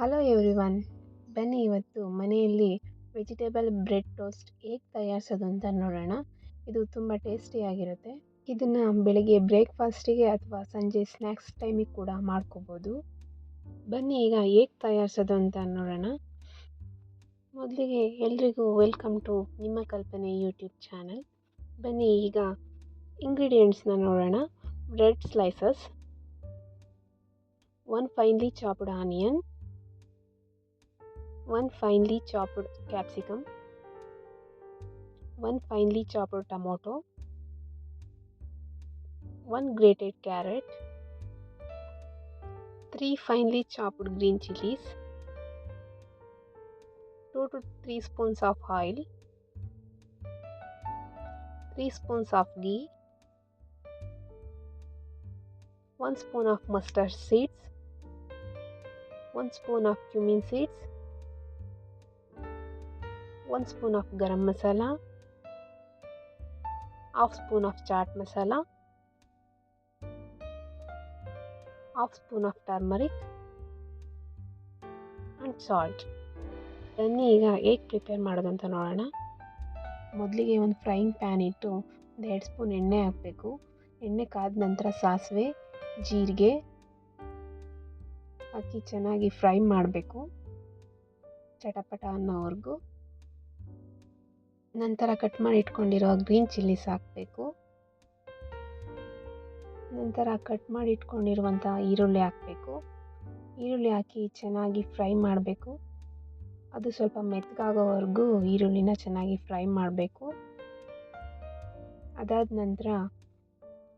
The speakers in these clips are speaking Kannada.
ಹಲೋ ಎವ್ರಿವನ್ ಬನ್ನಿ ಇವತ್ತು ಮನೆಯಲ್ಲಿ ವೆಜಿಟೇಬಲ್ ಬ್ರೆಡ್ ಟೋಸ್ಟ್ ಹೇಗೆ ತಯಾರಿಸೋದು ಅಂತ ನೋಡೋಣ. ಇದು ತುಂಬ ಟೇಸ್ಟಿಯಾಗಿರುತ್ತೆ ಇದನ್ನು ಬೆಳಗ್ಗೆ ಬ್ರೇಕ್ಫಾಸ್ಟಿಗೆ ಅಥವಾ ಸಂಜೆ ಸ್ನ್ಯಾಕ್ಸ್ ಟೈಮಿಗೆ ಕೂಡ ಮಾಡ್ಕೋಬೋದು. ಬನ್ನಿ ಈಗ ಹೇಗೆ ತಯಾರಿಸೋದು ಅಂತ ನೋಡೋಣ. ಮೊದಲಿಗೆ ಎಲ್ರಿಗೂ ವೆಲ್ಕಮ್ ಟು ನಿಮ್ಮ ಕಲ್ಪನೆ ಯೂಟ್ಯೂಬ್ ಚಾನಲ್ ಬನ್ನಿ ಈಗ ಇಂಗ್ರೀಡಿಯೆಂಟ್ಸ್ನ ನೋಡೋಣ. Bread slices one finely chopped onion one finely chopped capsicum, one finely chopped tomato, one grated carrot, three finely chopped green chilies, two to three spoons of oil, three spoons of ghee, one spoon of mustard seeds, one spoon of cumin seeds, one spoon of garam masala half spoon of chaat masala half spoon of turmeric and salt ಬನ್ನಿ ಈಗ ಹೇಗೆ ಪ್ರಿಪೇರ್ ಮಾಡೋದಂತ ನೋಡೋಣ. ಮೊದಲಿಗೆ ಒಂದು ಫ್ರೈಯಿಂಗ್ ಪ್ಯಾನ್ ಇಟ್ಟು ಒಂದು ಎರಡು ಸ್ಪೂನ್ ಎಣ್ಣೆ ಹಾಕಬೇಕು. ಎಣ್ಣೆ ಕಾದ ನಂತರ ಸಾಸಿವೆ, ಜೀರಿಗೆ ಹಾಕಿ ಚೆನ್ನಾಗಿ ಫ್ರೈ ಮಾಡಬೇಕು. ಚಟಪಟ ಅನ್ನೋವರೆಗೂ. ನಂತರ ಕಟ್ ಮಾಡಿ ಇಟ್ಕೊಂಡಿರೋ ಗ್ರೀನ್ ಚಿಲ್ಲೀಸ್ ಹಾಕಬೇಕು. ನಂತರ ಕಟ್ ಮಾಡಿ ಇಟ್ಕೊಂಡಿರುವಂಥ ಈರುಳ್ಳಿ ಹಾಕಬೇಕು. ಈರುಳ್ಳಿ ಹಾಕಿ ಚೆನ್ನಾಗಿ ಫ್ರೈ ಮಾಡಬೇಕು. ಅದು ಸ್ವಲ್ಪ ಮೆತ್ತಗಾಗೋವರೆಗೂ ಈರುಳ್ಳಿನ ಚೆನ್ನಾಗಿ ಫ್ರೈ ಮಾಡಬೇಕು. ಅದಾದ ನಂತರ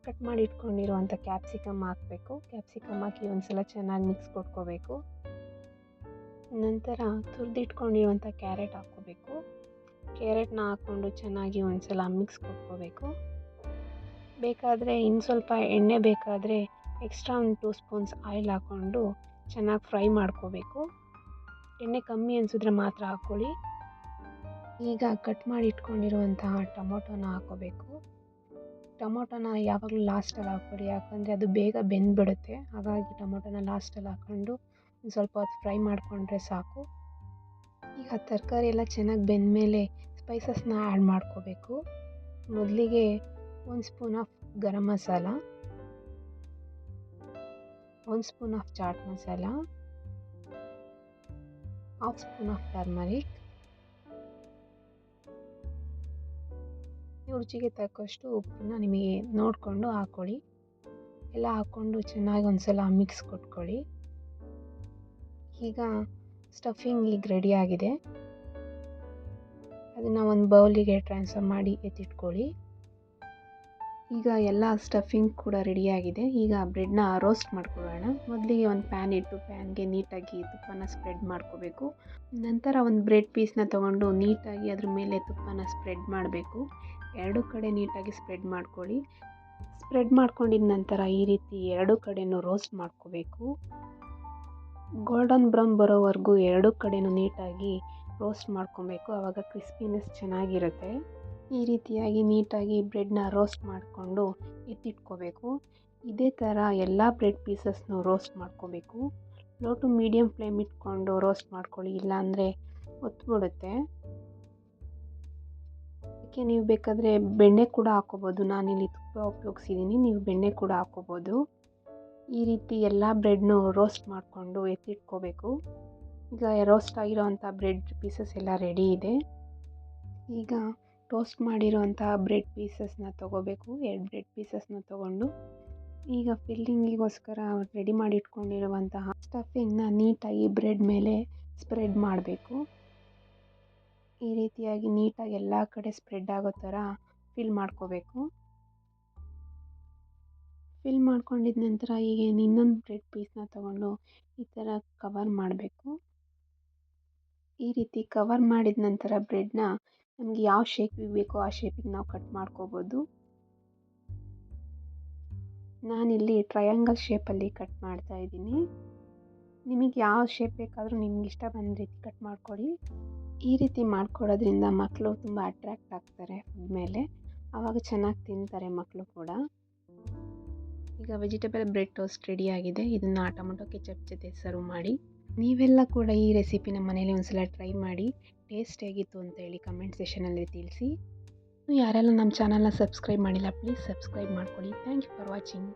ಕಟ್ ಮಾಡಿ ಇಟ್ಕೊಂಡಿರುವಂಥ ಕ್ಯಾಪ್ಸಿಕಮ್ ಹಾಕಬೇಕು. ಕ್ಯಾಪ್ಸಿಕಮ್ ಹಾಕಿ ಒಂದು ಸಲ ಚೆನ್ನಾಗಿ ಮಿಕ್ಸ್ ಕೊಟ್ಕೋಬೇಕು. ನಂತರ ತುರಿದಿಟ್ಕೊಂಡಿರುವಂಥ ಕ್ಯಾರೆಟ್ ಹಾಕ್ಕೋಬೇಕು. ಕ್ಯಾರೆಟ್ನ ಹಾಕ್ಕೊಂಡು ಚೆನ್ನಾಗಿ ಒಂದ್ಸಲ ಮಿಕ್ಸ್ ಕೊಟ್ಕೋಬೇಕು ಬೇಕಾದರೆ ಇನ್ನು ಸ್ವಲ್ಪ ಎಣ್ಣೆ ಬೇಕಾದರೆ ಎಕ್ಸ್ಟ್ರಾ ಒಂದು ಟೂ ಸ್ಪೂನ್ಸ್ ಆಯಿಲ್ ಹಾಕ್ಕೊಂಡು ಚೆನ್ನಾಗಿ ಫ್ರೈ ಮಾಡ್ಕೋಬೇಕು. ಎಣ್ಣೆ ಕಮ್ಮಿ ಅನಿಸಿದ್ರೆ ಮಾತ್ರ ಹಾಕ್ಕೊಳ್ಳಿ. ಈಗ ಕಟ್ ಮಾಡಿ ಇಟ್ಕೊಂಡಿರುವಂತಹ ಟೊಮೊಟೊನ ಹಾಕ್ಕೋಬೇಕು. ಟೊಮೊಟೊನ ಯಾವಾಗಲೂ ಲಾಸ್ಟಲ್ಲಿ ಹಾಕ್ಕೊಳ್ಳಿ ಯಾಕಂದರೆ ಅದು ಬೇಗ ಬೆಂದ್ಬಿಡುತ್ತೆ. ಹಾಗಾಗಿ ಟೊಮೊಟೊನ ಲಾಸ್ಟಲ್ಲಿ ಹಾಕ್ಕೊಂಡು ಒಂದು ಸ್ವಲ್ಪ ಹೊತ್ತು ಫ್ರೈ ಮಾಡಿಕೊಂಡ್ರೆ ಸಾಕು. ಈಗ ತರಕಾರಿ ಎಲ್ಲ ಚೆನ್ನಾಗಿ ಬೆಂದಮೇಲೆ ಸ್ಪೈಸಸ್ನ ಆ್ಯಡ್ ಮಾಡ್ಕೋಬೇಕು. ಮೊದಲಿಗೆ ಒಂದು ಸ್ಪೂನ್ ಆಫ್ ಗರಂ ಮಸಾಲ, ಒಂದು spoon of chaat masala half spoon of turmeric ರುಚಿಗೆ ತಕ್ಕಷ್ಟು ಉಪ್ಪನ್ನ ನಿಮಗೆ ನೋಡಿಕೊಂಡು ಹಾಕ್ಕೊಳ್ಳಿ ಎಲ್ಲ ಹಾಕ್ಕೊಂಡು ಚೆನ್ನಾಗಿ ಒಂದು ಸಲ ಮಿಕ್ಸ್ ಕೊಟ್ಕೊಳ್ಳಿ. ಈಗ ಸ್ಟಫಿಂಗ್ ಈಗ ರೆಡಿ ಆಗಿದೆ. ಅದನ್ನು ಒಂದು ಬೌಲಿಗೆ ಟ್ರಾನ್ಸ್ಫರ್ ಮಾಡಿ ಎತ್ತಿಟ್ಕೊಳ್ಳಿ. ಈಗ ಎಲ್ಲ ಸ್ಟಫಿಂಗ್ ಕೂಡ ರೆಡಿಯಾಗಿದೆ ಈಗ ಬ್ರೆಡ್ನ ರೋಸ್ಟ್ ಮಾಡ್ಕೊಳ್ಳೋಣ. ಮೊದಲಿಗೆ ಒಂದು ಪ್ಯಾನ್ ಇಟ್ಟು ಪ್ಯಾನ್ಗೆ ನೀಟಾಗಿ ತುಪ್ಪನ ಸ್ಪ್ರೆಡ್ ಮಾಡ್ಕೋಬೇಕು. ನಂತರ ಒಂದು ಬ್ರೆಡ್ ಪೀಸ್ನ ತೊಗೊಂಡು ನೀಟಾಗಿ ಅದ್ರ ಮೇಲೆ ತುಪ್ಪನ ಸ್ಪ್ರೆಡ್ ಮಾಡಬೇಕು. ಎರಡು ಕಡೆ ನೀಟಾಗಿ ಸ್ಪ್ರೆಡ್ ಮಾಡ್ಕೊಳ್ಳಿ. ಸ್ಪ್ರೆಡ್ ಮಾಡ್ಕೊಂಡಿದ ನಂತರ ಈ ರೀತಿ ಎರಡು ಕಡೆಯೂ ರೋಸ್ಟ್ ಮಾಡ್ಕೋಬೇಕು. ಗೋಲ್ಡನ್ ಬ್ರೌನ್ ಬರೋವರೆಗೂ ಎರಡೂ ಕಡೆನೂ ನೀಟಾಗಿ ರೋಸ್ಟ್ ಮಾಡ್ಕೊಬೇಕು. ಆವಾಗ ಕ್ರಿಸ್ಪಿನೆಸ್ ಚೆನ್ನಾಗಿರುತ್ತೆ. ಈ ರೀತಿಯಾಗಿ ನೀಟಾಗಿ ಬ್ರೆಡ್ನ ರೋಸ್ಟ್ ಮಾಡಿಕೊಂಡು ಎತ್ತಿಟ್ಕೋಬೇಕು. ಇದೇ ಥರ ಎಲ್ಲ ಬ್ರೆಡ್ ಪೀಸಸ್ನು ರೋಸ್ಟ್ ಮಾಡ್ಕೋಬೇಕು. ಲೋ ಟು ಮೀಡಿಯಮ್ ಫ್ಲೇಮ್ ಇಟ್ಕೊಂಡು ರೋಸ್ಟ್ ಮಾಡ್ಕೊಳ್ಳಿ, ಇಲ್ಲಾಂದರೆ ಒತ್ತುಬಿಡುತ್ತೆ ಅದಕ್ಕೆ ನೀವು ಬೇಕಾದರೆ ಬೆಣ್ಣೆ ಕೂಡ ಹಾಕ್ಕೋಬೋದು. ನಾನಿಲ್ಲಿ ತುಪ್ಪ ಉಪಯೋಗಿಸಿದ್ದೀನಿ ನೀವು ಬೆಣ್ಣೆ ಕೂಡ ಹಾಕ್ಕೋಬೋದು. ಈ ರೀತಿ ಎಲ್ಲ ಬ್ರೆಡ್ನು ರೋಸ್ಟ್ ಮಾಡಿಕೊಂಡು ಎತ್ತಿಟ್ಕೋಬೇಕು. ಈಗ ರೋಸ್ಟ್ ಆಗಿರೋವಂಥ ಬ್ರೆಡ್ ಪೀಸಸ್ ಎಲ್ಲ ರೆಡಿ ಇದೆ. ಈಗ ಟೋಸ್ಟ್ ಮಾಡಿರೋವಂಥ ಬ್ರೆಡ್ ಪೀಸಸ್ನ ತೊಗೋಬೇಕು. ಎರಡು ಬ್ರೆಡ್ ಪೀಸಸ್ನ ತೊಗೊಂಡು ಈಗ ಫಿಲ್ಲಿಂಗಿಗೋಸ್ಕರ ರೆಡಿ ಮಾಡಿ ಇಟ್ಕೊಂಡಿರುವಂತಹ ಸ್ಟಫಿಂಗ್ನ ನೀಟಾಗಿ ಬ್ರೆಡ್ ಮೇಲೆ ಸ್ಪ್ರೆಡ್ ಮಾಡಬೇಕು. ಈ ರೀತಿಯಾಗಿ ನೀಟಾಗಿ ಎಲ್ಲ ಕಡೆ ಸ್ಪ್ರೆಡ್ ಆಗೋ ಥರ ಫಿಲ್ ಮಾಡ್ಕೋಬೇಕು. ಫಿಲ್ ಮಾಡ್ಕೊಂಡಿದ ನಂತರ ಈಗ ಇನ್ನೊಂದು ಬ್ರೆಡ್ ಪೀಸ್ನ ತೊಗೊಂಡು ಈ ಥರ ಕವರ್ ಮಾಡಬೇಕು. ಈ ರೀತಿ ಕವರ್ ಮಾಡಿದ ನಂತರ ಬ್ರೆಡ್ನ ನಮಗೆ ಯಾವ ಶೇಪಿಗೆ ಬೇಕೋ ಆ ಶೇಪಿಗೆ ನಾವು ಕಟ್ ಮಾಡ್ಕೋಬೋದು. ನಾನಿಲ್ಲಿ ಟ್ರಯಾಂಗಲ್ ಶೇಪಲ್ಲಿ ಕಟ್ ಮಾಡ್ತಾ ಇದ್ದೀನಿ. ನಿಮಗೆ ಯಾವ ಶೇಪ್ ಬೇಕಾದರೂ ನಿಮ್ಗೆ ಇಷ್ಟ ಬಂದ ರೀತಿ ಕಟ್ ಮಾಡ್ಕೊಳ್ಳಿ ಈ ರೀತಿ ಮಾಡ್ಕೊಡೋದ್ರಿಂದ ಮಕ್ಕಳು ತುಂಬ ಅಟ್ರ್ಯಾಕ್ಟ್ ಆಗ್ತಾರೆ ಫುಡ್ ಮೇಲೆ. ಆವಾಗ ಚೆನ್ನಾಗಿ ತಿಂತಾರೆ ಮಕ್ಕಳು ಕೂಡ. ಈಗ ವೆಜಿಟೇಬಲ್ ಬ್ರೆಡ್ ಟೋಸ್ಟ್ ರೆಡಿ ಆಗಿದೆ. ಇದನ್ನು ಟೊಮೊಟೊ ಕೆಚಪ್ ಜೊತೆ ಸರ್ವ್ ಮಾಡಿ. ನೀವೆಲ್ಲ ಕೂಡ ಈ ರೆಸಿಪಿನ ಮನೇಲಿ ಒಂದ್ಸಲ ಟ್ರೈ ಮಾಡಿ. ಟೇಸ್ಟ್ ಹೇಗಿತ್ತು ಅಂತ ಹೇಳಿ ಕಮೆಂಟ್ ಸೆಷನಲ್ಲಿ ತಿಳಿಸಿ. ಯಾರೆಲ್ಲ ನಮ್ಮ ಚಾನಲ್ನ ಸಬ್ಸ್ಕ್ರೈಬ್ ಮಾಡಿಲ್ಲ ಪ್ಲೀಸ್ ಸಬ್ಸ್ಕ್ರೈಬ್ ಮಾಡ್ಕೊಳ್ಳಿ ಥ್ಯಾಂಕ್ ಯು ಫಾರ್ ವಾಚಿಂಗ್